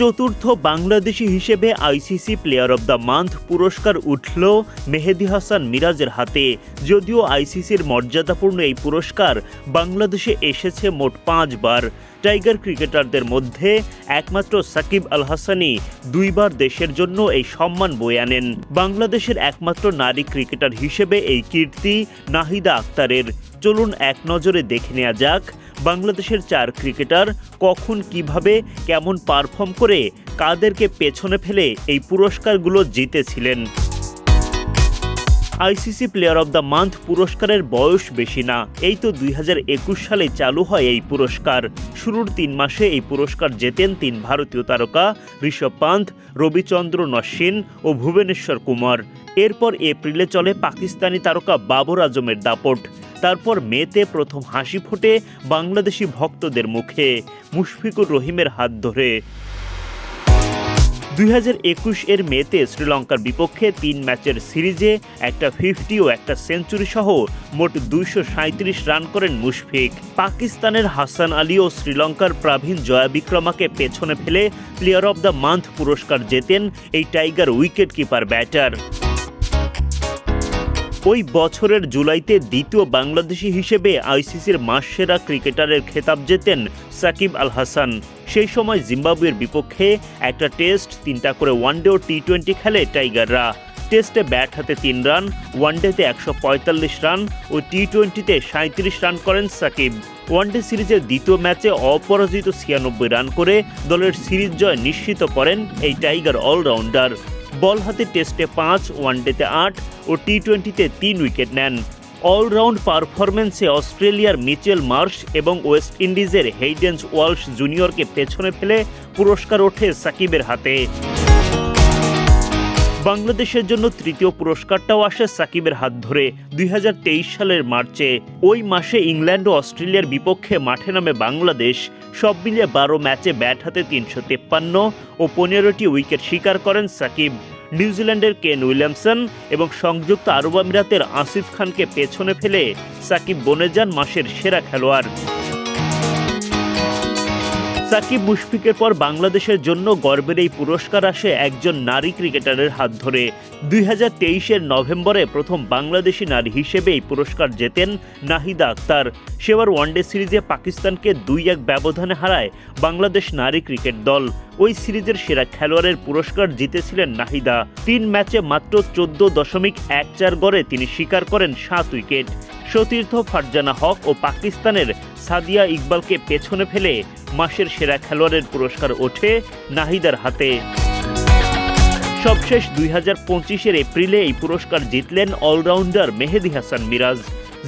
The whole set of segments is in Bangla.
চতুর্থ বাংলাদেশি হিসেবে ICC player of the month পুরস্কার উঠল মেহেদি হাসান মিরাজের হাতে। যদিও আইসিসির মর্যাদাপূর্ণ এই পুরস্কার বাংলাদেশে এসেছে মোট পাঁচবার। টাইগার ক্রিকেটারদের মধ্যে একমাত্র সাকিব আল হাসানি দুইবার দেশের জন্য এই সম্মান বয়ে আনেন। বাংলাদেশের একমাত্র নারী ক্রিকেটার হিসেবে এই কীর্তি নাহিদা আক্তারের। চলুন এক নজরে দেখে নেওয়া যাক বাংলাদেশের চার ক্রিকেটার কখন কীভাবে কেমন পারফর্ম করে কাদেরকে পেছনে ফেলে এই পুরস্কারগুলো জিতেছিলেন। ICC player of the month পুরস্কারের বয়স বেশি না। এই তো দুই হাজার একুশ সালে চালু হয় এই পুরস্কার। শুরুর তিন মাসে এই পুরস্কার জেতেন তিন ভারতীয় তারকা ঋষভ পান্থ, রবিচন্দ্র নশ্বিন ও ভুবনেশ্বর কুমার। এরপর এপ্রিলে চলে পাকিস্তানি তারকা বাবর আজমের দাপট। তারপর মেতে প্রথম হাসি ফোটে বাংলাদেশি ভক্তদের মুখে। মুশফিকুর রহিমের হাত ধরে। দুই হাজার একুশ এর মেতে শ্রীলঙ্কার বিপক্ষে তিন ম্যাচের সিরিজে একটা ফিফটি ও একটা সেঞ্চুরি সহ মোট দুইশো সাঁইত্রিশ রান করেন মুশফিক। পাকিস্তানের হাসান আলী ও শ্রীলঙ্কার প্রাভীণ জয়া বিক্রমাকে পেছনে ফেলে প্লেয়ার অব দ্য মান্থ পুরস্কার জেতেন এই টাইগার উইকেট কিপার ব্যাটার। ওই বছরের জুলাইতে দ্বিতীয় বাংলাদেশি হিসেবে আইসিসির মাসসেরা ক্রিকেটারের খেতাব জেতেন সাকিব আল হাসান। সেই সময় জিম্বাবুয়ের বিপক্ষে একটা টেস্ট তিনটা করে ওয়ানডে ও টি টোয়েন্টি খেলে টাইগাররা। টেস্টে ব্যাট হাতে তিন রান, ওয়ানডেতে একশো পঁয়তাল্লিশ রান ও টি টোয়েন্টিতে সাঁত্রিশ রান করেন সাকিব। ওয়ানডে সিরিজের দ্বিতীয় ম্যাচে অপরাজিত ছিয়ানব্বই রান করে দলের সিরিজ জয় নিশ্চিত করেন এই টাইগার অলরাউন্ডার। বল হাতে টেস্টে পাঁচ, ওয়ানডেতে আট ও টি টোয়েন্টিতে তিন উইকেট নেন। অলরাউন্ড পারফরমেন্সে অস্ট্রেলিয়ার মিচেল মার্শ এবং ওয়েস্ট ইন্ডিজের হেইডেন্স ওয়ালশ জুনিয়রকে পেছনে ফেলে পুরস্কার ওঠে সাকিবের হাতে। বাংলাদেশের জন্য তৃতীয় পুরস্কারটাও আসে সাকিবের হাত ধরে দুই হাজার তেইশ সালের মার্চে। ওই মাসে ইংল্যান্ড ও অস্ট্রেলিয়ার বিপক্ষে মাঠে নামে বাংলাদেশ। সব মিলিয়ে বারো ম্যাচে ব্যাট হাতে তিনশো তেপ্পান্ন ও পনেরোটি উইকেট শিকার করেন সাকিব। নিউজিল্যান্ডের কেন উইলিয়ামসন এবং সংযুক্ত আরব আমিরাতের আসিফ খানকে পেছনে ফেলে সাকিব বনে যান মাসের সেরা খেলোয়াড়। সাকিব মুশফিকের পর বাংলাদেশের জন্য গর্বের এই পুরস্কার আসে একজন নারী ক্রিকেটারের হাত ধরে। দুই হাজার তেইশের নভেম্বরে প্রথম বাংলাদেশি নারী হিসেবে এই পুরস্কার জেতেন নাহিদা আক্তার। সেবার ওয়ানডে সিরিজে পাকিস্তানকে দুই এক ব্যবধানে হারায় বাংলাদেশ নারী ক্রিকেট দল। ওই সিরিজের সেরা খেলোয়াড়ের পুরস্কার জিতেছিলেন নাহিদা। তিন ম্যাচে মাত্র চোদ্দ দশমিক এক চার গড়ে তিনি স্বীকার করেন সাত উইকেট। সতীর্থ ফারজানা হক ও পাকিস্তানের সাদিয়া ইকবালকে পেছনে ফেলে মাসের সেরা খেলোয়াড়ের পুরস্কার ওঠে নাহিদার হাতে। সবশেষ দুই হাজার পঁচিশের এপ্রিলে এই পুরস্কার জিতলেন অলরাউন্ডার মেহেদি হাসান মিরাজ।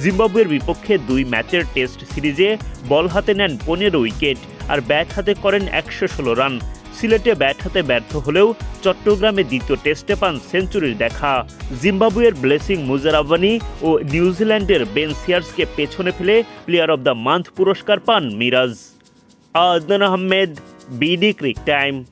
জিম্বাবুয়ের বিপক্ষে দুই ম্যাচের টেস্ট সিরিজে বল হাতে নেন পনেরো উইকেট আর ব্যাট হাতে করেন একশো ষোলো রান। সিলেটে ব্যাট হাতে ব্যর্থ হলেও চট্টগ্রামে দ্বিতীয় টেস্টে পান সেঞ্চুরির দেখা। জিম্বাবুয়ের ব্লেসিং মুজারাবানি ও নিউজিল্যান্ডের বেন সিয়ার্সকে পেছনে ফেলে প্লেয়ার অব দ্য মান্থ পুরস্কার পান Miraz. Adnan Ahmed, BD cric time.